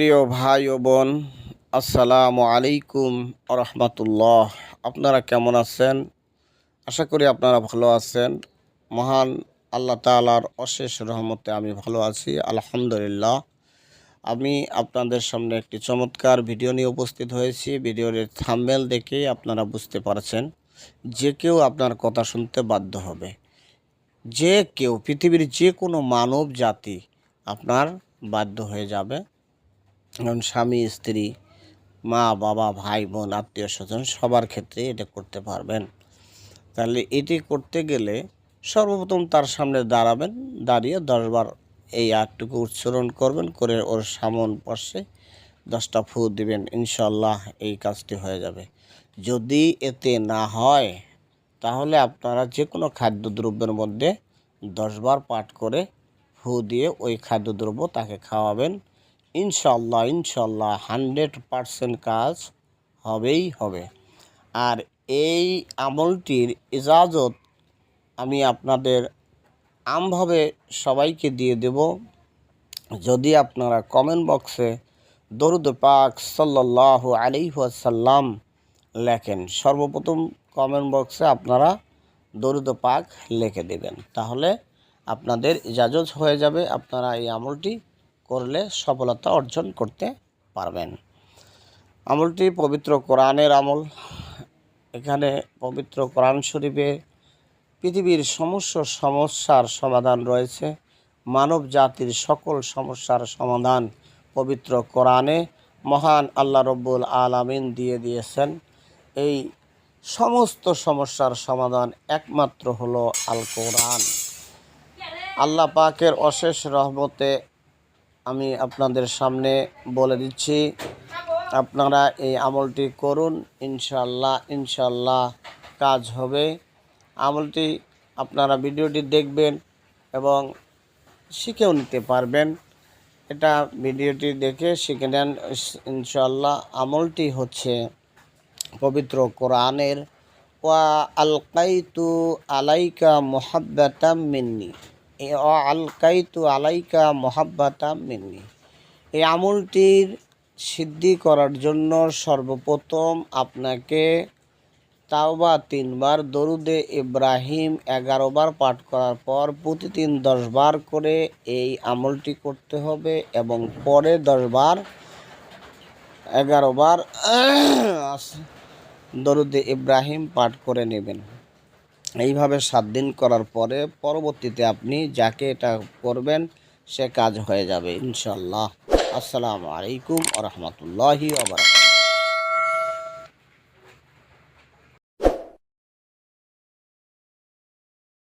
প্রিয় ভাই ও বোন, আসসালামু আলাইকুম রহমতুল্লাহ। আপনারা কেমন আছেন? আশা করি আপনারা ভালো আছেন। মহান আল্লাহ তালার অশেষ রহমতে আমি ভালো আছি, আলহামদুলিল্লাহ। আমি আপনাদের সামনে একটি চমৎকার ভিডিও নিয়ে উপস্থিত হয়েছি। ভিডিওর থাম্বেল দেখেই আপনারা বুঝতে পারছেন যে কেউ আপনার কথা শুনতে বাধ্য হবে। যে কেউ, পৃথিবীর যে কোনো মানব জাতি আপনার বাধ্য হয়ে যাবে। যেমন স্বামী, স্ত্রী, মা, বাবা, ভাই, বোন, আত্মীয় স্বজন সবার ক্ষেত্রে এটা করতে পারবেন। তাহলে এটি করতে গেলে সর্বপ্রথম তার সামনে দাঁড়াবেন, দাঁড়িয়ে দশবার এই আটটুকু উচ্চারণ করবেন, করে ওর সামন পাশে দশটা ফু দিবেন ইনশাল্লাহ এই কাজটি হয়ে যাবে। যদি এতে না হয়, তাহলে আপনারা যে কোনো খাদ্যদ্রব্যের মধ্যে দশবার পাঠ করে ফু দিয়ে ওই খাদ্যদ্রব্য তাকে খাওয়াবেন। ইনশাল্লাহ ইনশাল্লাহ হান্ড্রেড পারসেন্ট কাজ হবেই হবে। আর এই আমলটির ইজাজত আমি আপনাদের আমভাবে সবাইকে দিয়ে দেব। যদি আপনারা কমেন্ট বক্সে দরুদ পাক সাল্লাহ আলিহাসাল্লাম লেখেন, সর্বপ্রথম কমেন্ট বক্সে আপনারা দরুদ পাক লিখে দেবেন। তাহলে আপনাদের ইজাজত হয়ে যাবে, আপনারা এই আমলটি করলে সফলতা অর্জন করতে পারবেন। আমলটি পবিত্র কোরআনের আমল। এখানে পবিত্র কোরআন শরীফে পৃথিবীর সমস্ত সমস্যার সমাধান রয়েছে। মানব জাতির সকল সমস্যার সমাধান পবিত্র কোরআনে মহান আল্লাহ রব্বুল আলামিন দিয়ে দিয়েছেন। এই সমস্ত সমস্যার সমাধান একমাত্র হলো আল কোরআন আল্লাহ পাকের অশেষ রহমতে আমি আপনাদের সামনে বলে দিচ্ছি, আপনারা এই আমলটি করুন ইনশাল্লাহ ইনশাল্লাহ কাজ হবে। আমলটি আপনারা ভিডিওটি দেখবেন এবং শিখেও নিতে পারবেন। এটা ভিডিওটি দেখে শিখে নেন ইনশাল্লাহ আমলটি হচ্ছে পবিত্র কোরআনের, ওয়া আলকাইতু আলাইকা মোহাব্বাতাম মিন্নি। আলকাইতু আলাইকা মোহাব্বাতাম মিন্নি। এই আমলটির সিদ্ধি করার জন্য সর্বপ্রথম আপনাকে তাওবা তিনবার, দরুদে ইব্রাহিম এগারো বার পাঠ করার পর প্রতিদিন দশবার করে এই আমলটি করতে হবে এবং পরে দশবার এগারো বার দরুদে ইব্রাহিম পাঠ করে নেবেন। এইভাবে সাত দিন করার পরে পরবর্তীতে আপনি যাকে এটা করবেন, সে কাজ হয়ে যাবে ইনশাল্লাহ আসসালামু আলাইকুম রহমতুল্লাহি আবার